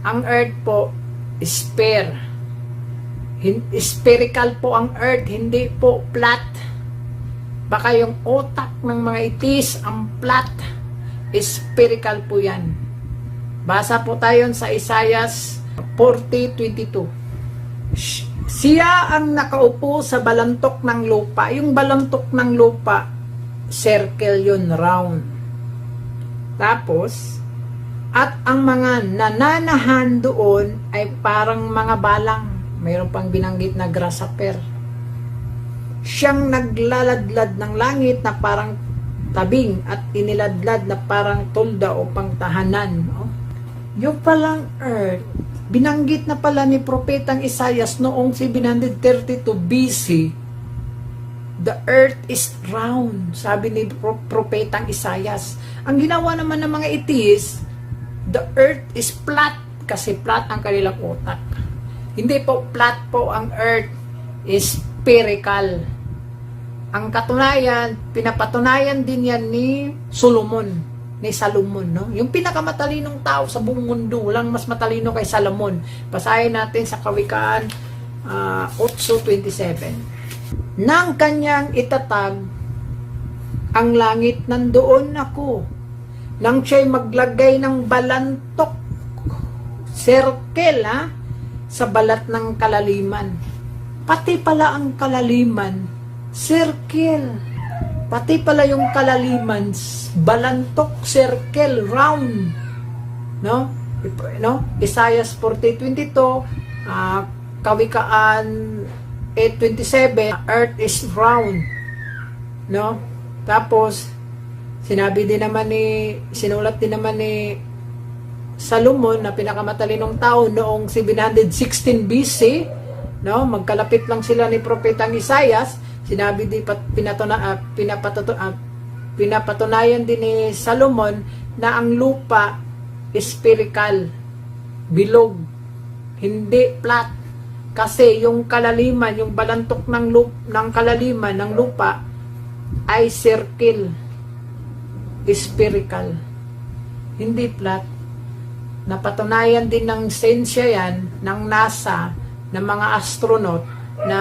ang earth po, sphere. Hin- spherical po ang earth, hindi po flat. Baka yung otak ng mga itis, ang flat, spherical po yan. Basa po tayo sa Isayas 40.22. Sh- Siya ang nakaupo sa balantok ng lupa. Yung balantok ng lupa, circle yun, round. Tapos, at ang mga nananahan doon ay parang mga balang. Mayroon pang binanggit na grasshopper. Siyang naglaladlad ng langit na parang tabing at iniladlad na parang tulda o pangtahanan. Oh. Yung palang earth, binanggit na pala ni Propetang Isayas noong 732 BC, the earth is round, sabi ni Pro- Propetang Isayas. Ang ginawa naman ng mga itis, the earth is flat kasi flat ang kanilang utak. Hindi po flat po ang earth is spherical. Ang katunayan, pinapatunayan din yan ni Solomon, ni Salomon, no? Yung pinakamatalinong tao sa buong mundo, walang mas matalino kay Salomon. Basahin natin sa Kawikaan ah, 8.27. Nang kanyang itatag ang langit nandoon ako. Nang siya'y maglagay ng balantok, circle ha, sa balat ng kalaliman. Pati pala ang kalaliman, circle. Pati pala yung kalaliman, balantok, circle, round. No? No? Isaiah 40:22, ah, Kawikaan 8:27, earth is round. No? Tapos sinabi din naman ni sinulat din naman ni Salomon na pinakamatalinong tao noong 716 BC, no? Magkalapit lang sila ni propetang Isayas, sinabi din pat, pinatuna, ah, pinapatuto, ah, pinapatunayan din ni Salomon na ang lupa spherical, bilog, hindi flat. Kasi yung kalaliman, yung balantok ng lup, ng kalaliman ng lupa ay circle, spherical, hindi flat napatunayan din ng sensya yan ng NASA ng mga astronaut na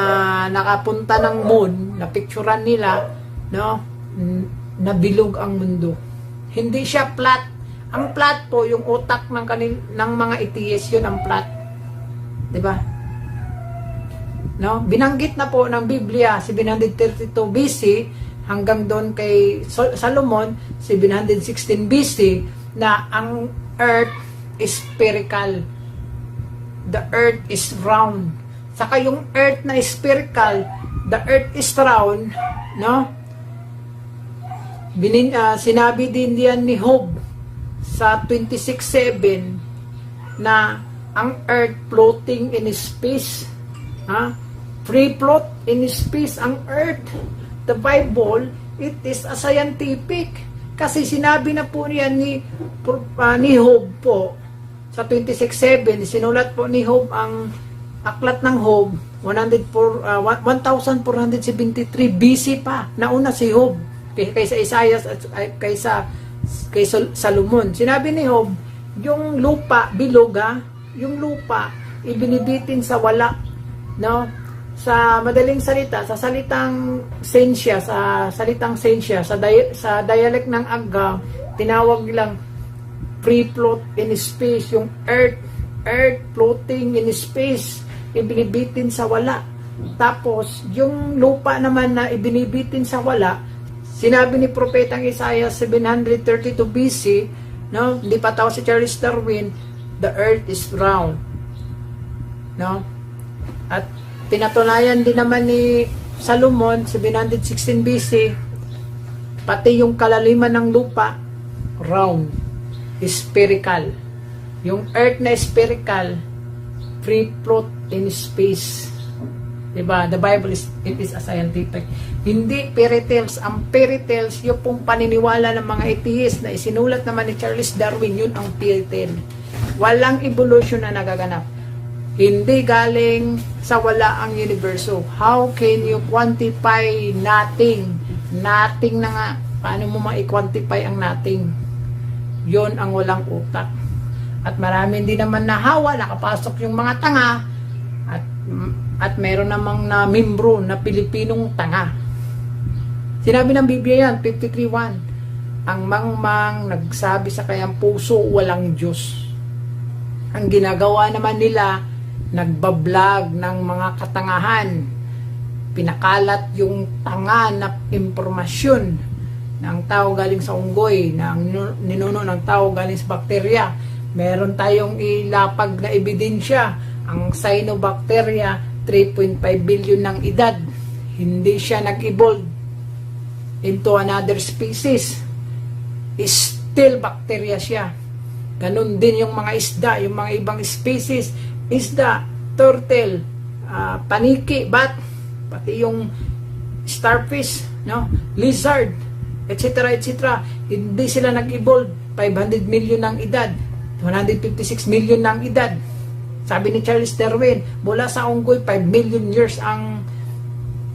nakapunta ng moon na picturean nila no? N- na bilog ang mundo. Hindi siya flat ang flat po yung utak ng kanil ng mga ETS yun ang flat ba? No? Binanggit na po ng Biblia 732 BC hanggang doon kay Sol- Solomon 716 BC na ang earth is spherical. The earth is round. Saka yung earth na spherical, the earth is round, no? Binin, ah, sinabi din diyan ni Job sa 26.7 na ang earth floating in space. Ha? Free float in space ang earth. The Bible, it is a scientific. Kasi sinabi na po niya ni, uh, ni Job po sa 26.7, sinulat po ni Job ang aklat ng Job 104, uh, 1473 BC pa. Nauna si Job kay- kaysa Isaiah at ay- kaysa kay Salomon. Sinabi ni Job, yung lupa biloga, yung lupa ibinibitin sa wala, no? Sa madaling salita, sa salitang sensya, sa salitang sensya, sa di- sa dialect ng Agam, tinawag nilang free float in space, yung earth, earth floating in space, ibinibitin sa wala. Tapos, yung lupa naman na ibinibitin sa wala, sinabi ni Propetang Isaiah 732 BC, no, hindi pa tao si Charles Darwin, the earth is round. No? At pinatunayan din naman ni Salomon 716 BC, pati yung kalaliman ng lupa, round spherical. Yung earth na spherical, free float in space. Diba? The Bible is, it is a scientific. Hindi fairy tales. Ang fairy tales, yung pong paniniwala ng mga atheist na isinulat naman ni Charles Darwin, yun ang fairy tale. Walang evolution na nagaganap. Hindi galing sa wala ang universo. How can you quantify nothing? Nothing na nga. Paano mo ma-quantify ang nothing? yon ang walang utak. At marami din naman nahawa, nakapasok yung mga tanga at at meron namang na membro na Pilipinong tanga. Sinabi ng Biblia yan, 53.1, ang mangmang nagsabi sa kayang puso, walang Diyos. Ang ginagawa naman nila, nagbablog ng mga katangahan, pinakalat yung tanga na impormasyon ng tao galing sa unggoy, ng nu- ninuno ng tao galing sa bakterya. Meron tayong ilapag na ebidensya. Ang cyanobacteria, 3.5 billion ng edad. Hindi siya nag-evolve into another species. Still bacteria siya. Ganun din yung mga isda, yung mga ibang species. Isda, turtle, ah, paniki, bat, pati yung starfish, no? lizard, etc. etc. Hindi sila nag-evolve. 500 million ng edad. 156 million ng edad. Sabi ni Charles Darwin, mula sa unggoy, 5 million years ang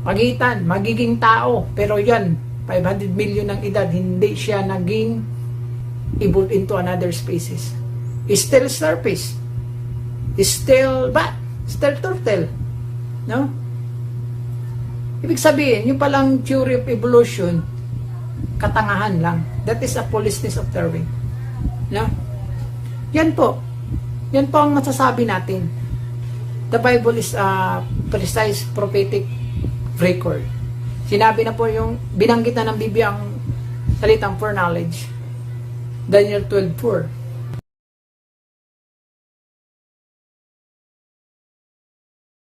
pagitan, magiging tao. Pero yan, 500 million ng edad, hindi siya naging evolve into another species. Still starfish. Still bat. Still turtle. No? Ibig sabihin, yung palang theory of evolution, katangahan lang. That is a foolishness of Darwin. No? Yan po. Yan po ang masasabi natin. The Bible is a precise prophetic record. Sinabi na po yung, binanggit na ng Biblia ang salitang foreknowledge. Daniel 12.4